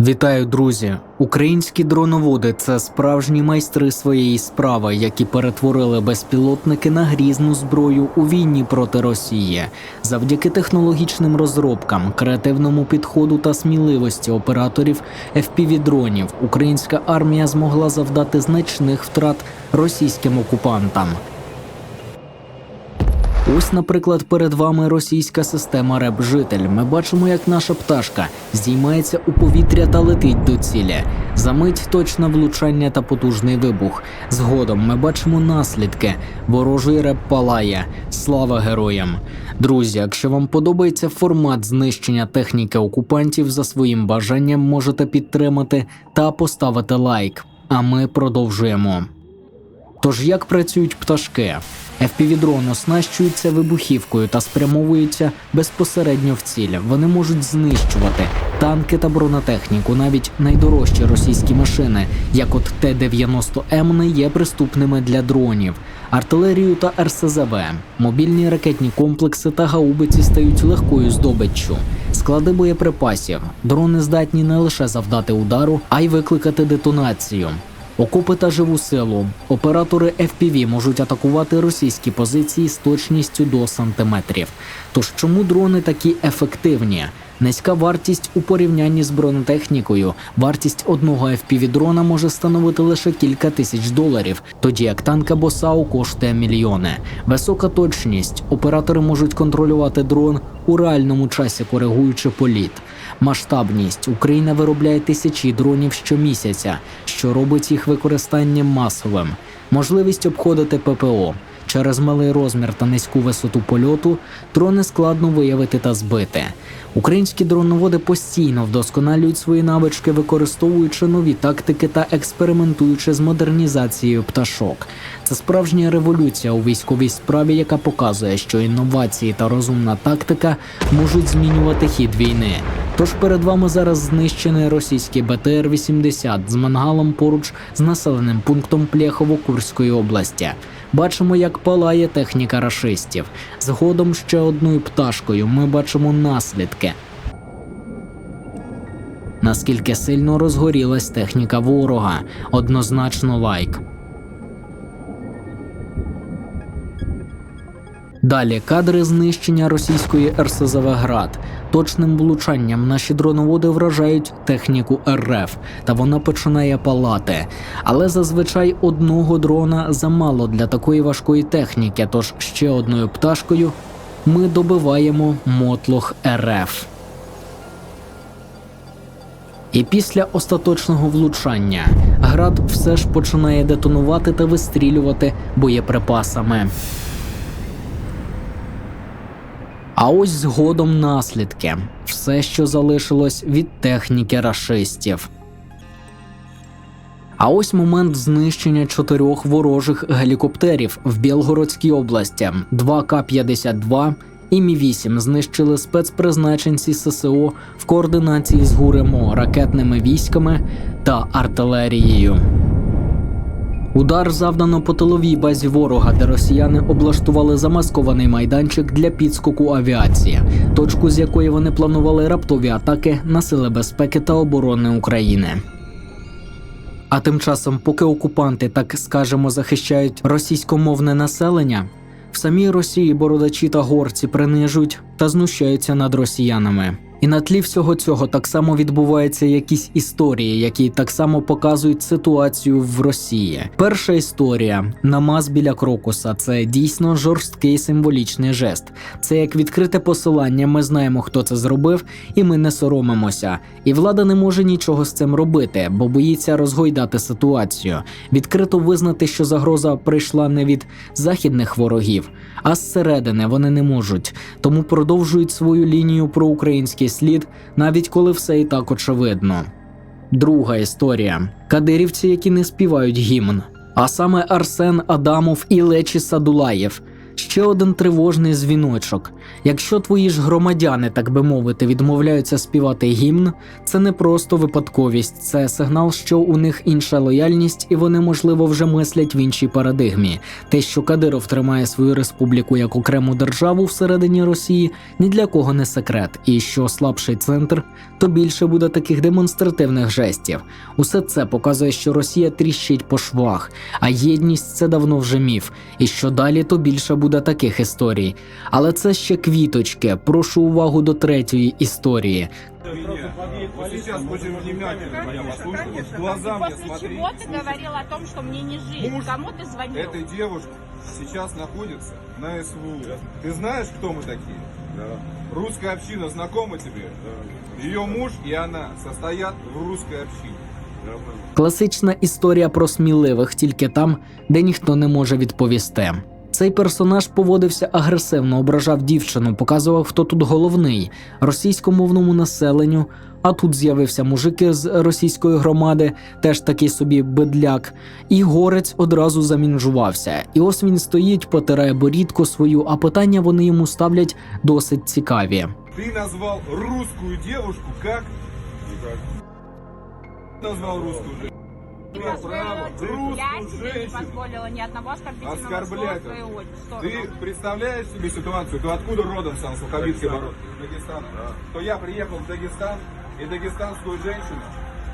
Вітаю, друзі! Українські дроноводи це справжні майстри своєї справи, які перетворили безпілотники на грізну зброю у війні проти Росії. Завдяки технологічним розробкам, креативному підходу та сміливості операторів FPV-дронів українська армія змогла завдати значних втрат російським окупантам. Ось, наприклад, перед вами російська система РЕП-житель. Ми бачимо, як наша пташка здіймається у повітря та летить до цілі. Замить точне влучання та потужний вибух. Згодом ми бачимо наслідки. Ворожий реп палає. Слава героям! Друзі, якщо вам подобається формат знищення техніки окупантів, за своїм бажанням можете підтримати та поставити лайк. А ми продовжуємо. Тож як працюють пташки? FPV-дрон оснащується вибухівкою та спрямовуються безпосередньо в ціль. Вони можуть знищувати танки та бронетехніку, навіть найдорожчі російські машини, як от Т-90М, не є приступними для дронів. Артилерію та РСЗВ, мобільні ракетні комплекси та гаубиці стають легкою здобиччю. Склади боєприпасів. Дрони здатні не лише завдати удару, а й викликати детонацію. Окопи та живу силу. Оператори FPV можуть атакувати російські позиції з точністю до сантиметрів. Тож чому дрони такі ефективні? Низька вартість у порівнянні з бронетехнікою. Вартість одного FPV-дрона може становити лише кілька тисяч доларів, тоді як танк або САУ коштує мільйони. Висока точність. Оператори можуть контролювати дрон у реальному часі, коригуючи політ. Масштабність Україна виробляє тисячі дронів щомісяця, що робить їх використання масовим. Можливість обходити ППО. Через малий розмір та низьку висоту польоту дрони складно виявити та збити. Українські дроноводи постійно вдосконалюють свої навички, використовуючи нові тактики та експериментуючи з модернізацією пташок. Це справжня революція у військовій справі, яка показує, що інновації та розумна тактика можуть змінювати хід війни. Тож перед вами зараз знищений російський БТР-80 з мангалом поруч з населеним пунктом Плєхово Курської області. Бачимо, як палає техніка рашистів. Згодом ще одною пташкою ми бачимо наслідки. Наскільки сильно розгорілась техніка ворога, однозначно лайк. Далі кадри знищення російської РСЗВ «Град». Точним влучанням наші дроноводи вражають техніку РФ, та вона починає палати. Але зазвичай одного дрона замало для такої важкої техніки. Тож ще одною пташкою ми добиваємо мотлох РФ. І після остаточного влучання град все ж починає детонувати та вистрілювати боєприпасами. А ось згодом наслідки все, що залишилось від техніки рашистів. А ось момент знищення чотирьох ворожих гелікоптерів в Білгородській області. 2 К-52 і Мі-8 знищили спецпризначенці ССО в координації з ГУРМО, ракетними військами та артилерією. Удар завдано по тиловій базі ворога, де росіяни облаштували замаскований майданчик для підскоку авіації, точку з якої вони планували раптові атаки на сили безпеки та оборони України. А тим часом, поки окупанти, так скажемо, захищають російськомовне населення, в самій Росії бородачі та горці принижують та знущаються над росіянами. І на тлі всього цього так само відбуваються якісь історії, які так само показують ситуацію в Росії. Перша історія намаз біля крокуса це дійсно жорсткий символічний жест. Це як відкрите посилання. Ми знаємо, хто це зробив, і ми не соромимося. І влада не може нічого з цим робити, бо боїться розгойдати ситуацію. Відкрито визнати, що загроза прийшла не від західних ворогів, а зсередини вони не можуть. Тому продовжують свою лінію про український слід, навіть коли все і так очевидно. Друга історія: кадирівці, які не співають гімн, а саме Арсен Адамов і Лечі Садулаєв. Ще один тривожний дзвіночок. Якщо твої ж громадяни, так би мовити, відмовляються співати гімн, це не просто випадковість, це сигнал, що у них інша лояльність, і вони, можливо, вже мислять в іншій парадигмі. Те, що Кадиров тримає свою республіку як окрему державу всередині Росії, ні для кого не секрет, і що слабший центр, то більше буде таких демонстративних жестів. Усе це показує, що Росія тріщить по швах, а єдність це давно вже міф. І що далі, то більше буде таких історій. Але це ще квіточки. Прошу увагу до третьої історії. Меня. Вот сейчас очень внимательно меня Конечно, послушай. Вот конечно. в глаза мне После смотри. чего ты говорил о том, что мне не жить? Муж Кому ты звонил? Этой девушки сейчас находится на СВУ. Ты знаешь, кто мы такие? Русская община знакома тебе? Ее муж и она состоят в русской общине. Класична історія про сміливих тільки там, де ніхто не може відповісти. Цей персонаж поводився агресивно, ображав дівчину, показував, хто тут головний російськомовному населенню. А тут з'явився мужик з російської громади, теж такий собі бедляк, і горець одразу замінжувався. І ось він стоїть, потирає борідку свою, а питання вони йому ставлять досить цікаві. Ты назвал русскую девушку как? Назвал русскую право я русскую не позволила ни одного оскорбительного Оскорблять. слова в свою. Ты представляешь себе ситуацию? Ты откуда родом сам, Суховицкий ворот? Дагестан. То я приехал в Дагестан и дагестанскую женщину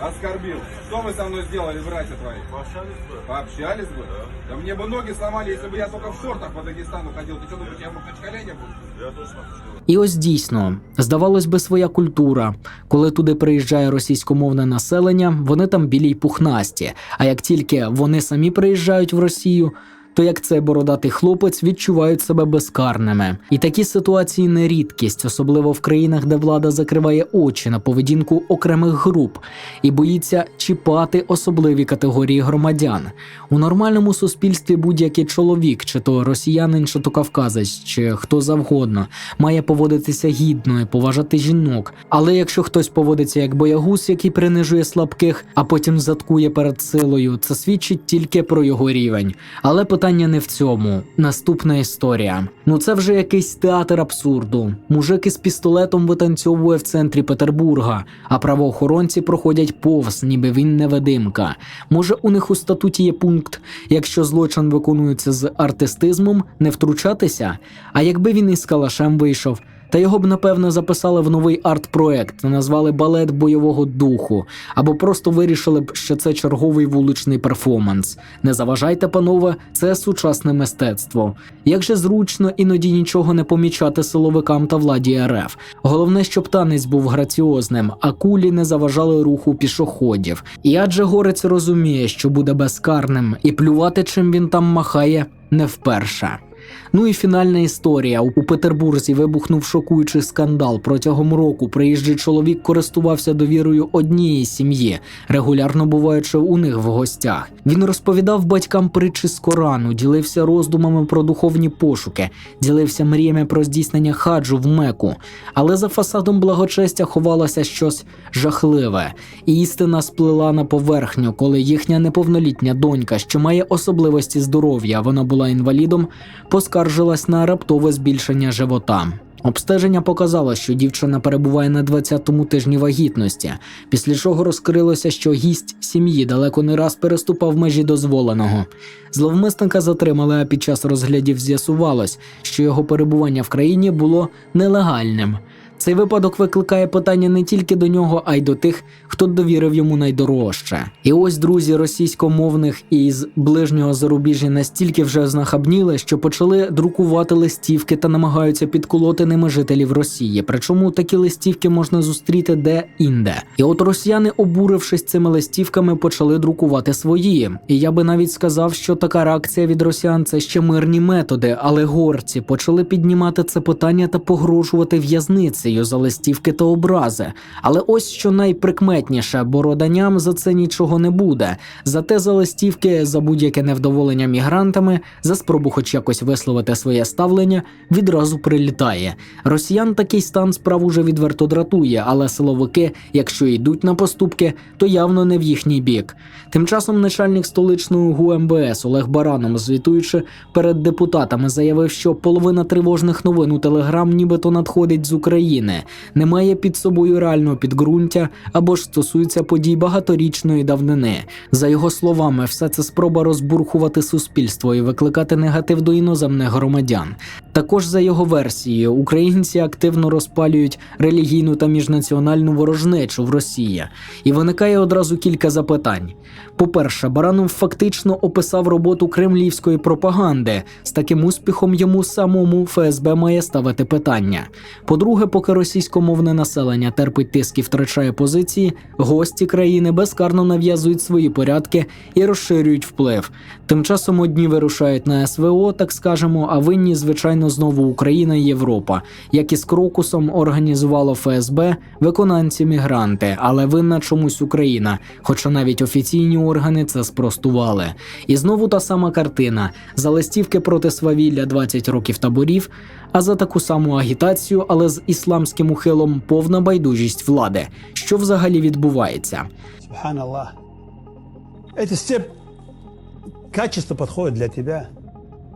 оскорбил. Что мы со мной сделали, братья твои? Пообщались бы. Пообщались бы? Да мне бы ноги сломали, если бы я только в шортах по Дагестану ходил. Ты что думаешь, я в Махачкале не был? Я точно І ось дійсно, здавалось би, своя культура. Коли туди приїжджає російськомовне населення, вони там білі й пухнасті. А як тільки вони самі приїжджають в Росію, то як цей бородатий хлопець відчувають себе безкарними. І такі ситуації не рідкість, особливо в країнах, де влада закриває очі на поведінку окремих груп і боїться чіпати особливі категорії громадян. У нормальному суспільстві будь-який чоловік, чи то росіянин, чи то кавказець, чи хто завгодно, має поводитися гідно і поважати жінок. Але якщо хтось поводиться як боягуз, який принижує слабких, а потім заткує перед силою, це свідчить тільки про його рівень. Але питання не в цьому. Наступна історія. Ну це вже якийсь театр абсурду. Мужик із пістолетом витанцьовує в центрі Петербурга, а правоохоронці проходять повз, ніби він невидимка. Може, у них у статуті є пункт, якщо злочин виконується з артистизмом, не втручатися? А якби він із калашем вийшов? Та його б напевно записали в новий арт-проект, назвали балет бойового духу, або просто вирішили б, що це черговий вуличний перформанс. Не заважайте, панове, це сучасне мистецтво. Як же зручно іноді нічого не помічати силовикам та владі РФ. Головне, щоб танець був граціозним, а кулі не заважали руху пішоходів. І адже горець розуміє, що буде безкарним, і плювати, чим він там махає, не вперше. Ну і фінальна історія. У Петербурзі вибухнув шокуючий скандал. Протягом року приїжджий чоловік користувався довірою однієї сім'ї, регулярно буваючи у них в гостях. Він розповідав батькам притчі з Корану, ділився роздумами про духовні пошуки, ділився мріями про здійснення хаджу в Меку. Але за фасадом благочестя ховалося щось жахливе, і істина сплила на поверхню, коли їхня неповнолітня донька, що має особливості здоров'я, вона була інвалідом, поскаржилась на раптове збільшення живота. Обстеження показало, що дівчина перебуває на 20-му тижні вагітності, після чого розкрилося, що гість сім'ї далеко не раз переступав межі дозволеного. Зловмисника затримали, а під час розглядів з'ясувалось, що його перебування в країні було нелегальним. Цей випадок викликає питання не тільки до нього, а й до тих, хто довірив йому найдорожче. І ось друзі російськомовних із ближнього зарубіжжя настільки вже знахабніли, що почали друкувати листівки та намагаються підколоти ними жителів Росії. Причому такі листівки можна зустріти де-інде. І от росіяни, обурившись цими листівками, почали друкувати свої. І я би навіть сказав, що така реакція від росіян це ще мирні методи, але горці почали піднімати це питання та погрожувати в'язницею. Росією за листівки та образи. Але ось що найприкметніше, бо роданям за це нічого не буде. Зате за листівки, за будь-яке невдоволення мігрантами, за спробу хоч якось висловити своє ставлення, відразу прилітає. Росіян такий стан справ уже відверто дратує, але силовики, якщо йдуть на поступки, то явно не в їхній бік. Тим часом начальник столичного ГУМБС Олег Бараном, звітуючи перед депутатами, заявив, що половина тривожних новин у Телеграм нібито надходить з України, немає під собою реального підґрунтя або ж стосується подій багаторічної давнини. За його словами, все це спроба розбурхувати суспільство і викликати негатив до іноземних громадян. Також за його версією, українці активно розпалюють релігійну та міжнаціональну ворожнечу в Росії. І виникає одразу кілька запитань. По-перше, Баранов фактично описав роботу кремлівської пропаганди. З таким успіхом йому самому ФСБ має ставити питання. По-друге, поки російськомовне населення терпить тиск і втрачає позиції, гості країни безкарно нав'язують свої порядки і розширюють вплив. Тим часом одні вирушають на СВО, так скажемо, а винні, звичайно, знову Україна і Європа. Як із Крокусом організувало ФСБ, виконанці мігранти, але винна чомусь Україна, хоча навіть офіційні органи це спростували. І знову та сама картина: за листівки проти свавілля 20 років таборів, а за таку саму агітацію, але з ісламським ухилом повна байдужість влади. Що взагалі відбувається? Субхан Аллах. Эти все качества подходят для тебя,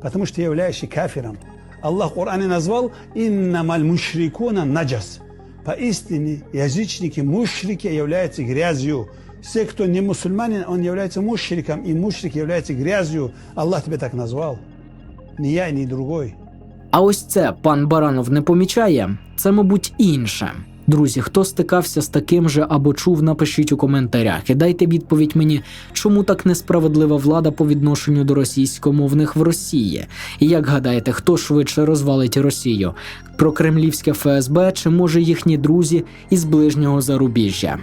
потому что ты являешься кафиром. Аллах в Коране назвал «Иннамаль мушрикуна наджас». Поистине, язычники, мушрики являются грязью. все, кто не мусульманин, он является мушриком, и мушрик является грязью. Аллах тебя так назвал. Не я, ни другой. А ось це пан Баранов не помічає. Це, мабуть, інше. Друзі, хто стикався з таким же або чув, напишіть у коментарях і дайте відповідь мені, чому так несправедлива влада по відношенню до російськомовних в Росії. І як гадаєте, хто швидше розвалить Росію? Про кремлівське ФСБ чи може їхні друзі із ближнього зарубіжжя?